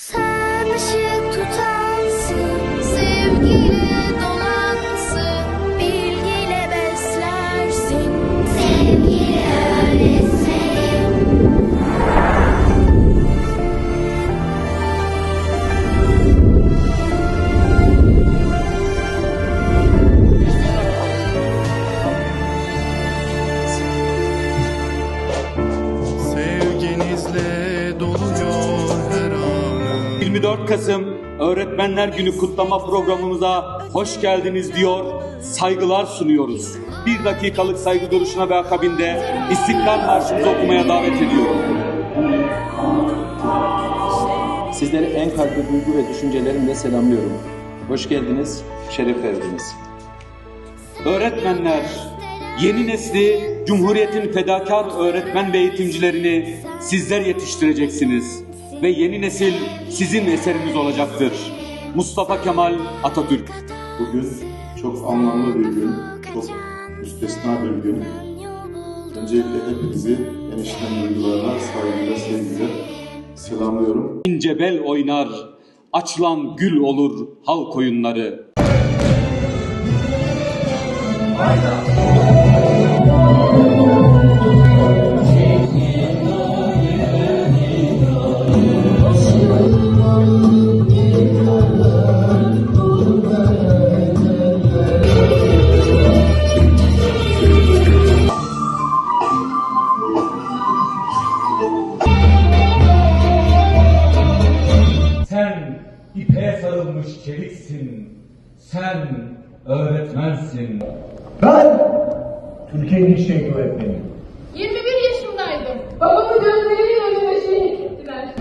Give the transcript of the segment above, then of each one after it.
Sen 24 Kasım Öğretmenler Günü kutlama programımıza hoş geldiniz diyor, saygılar sunuyoruz. Bir dakikalık saygı duruşuna ve akabinde İstiklal Marşımızı okumaya davet ediyorum. Sizleri en kalbi duygu ve düşüncelerimle selamlıyorum. Hoş geldiniz, şeref verdiniz. Öğretmenler, yeni nesli Cumhuriyet'in fedakar öğretmen ve eğitimcilerini sizler yetiştireceksiniz. Ve yeni nesil sizin eseriniz olacaktır. Mustafa Kemal Atatürk. Bugün çok anlamlı bir gün, çok müstesna bir gün. Öncelikle hepinizi enişten duygularına, saygıyla, sevgiyle selamlıyorum. İnce bel oynar, açılan gül olur halk oyunları. Sen ipe sarılmış çeliksin. Sen öğretmensin. Ben Türkiye'nin ilk şehit öğretmeniyim. 21 yaşındaydım. Babamı gözleriyle önüme şehit ettiler.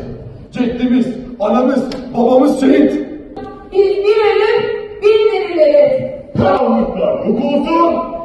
Ceddimiz, anamız, babamız şehit. Biz bir ölüm, bir dirileriz. Karanlıklar yok olsun.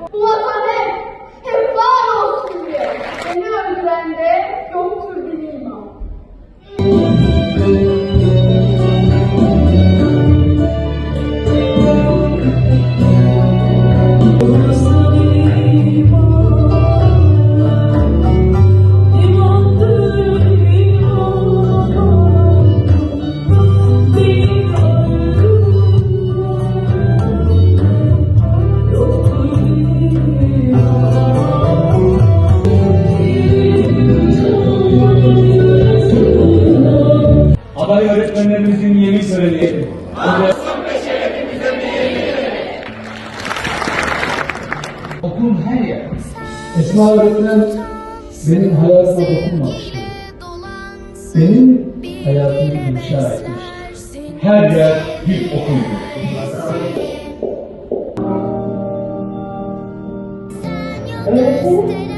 Aday öğretmenlerimizin yeni töreni. Okulun her yer. Esma öğretmen benim hayatıma dokunmamıştı. Benim hayatımı inşa etmişti. Her yer bir okuldu. Öğretmenim,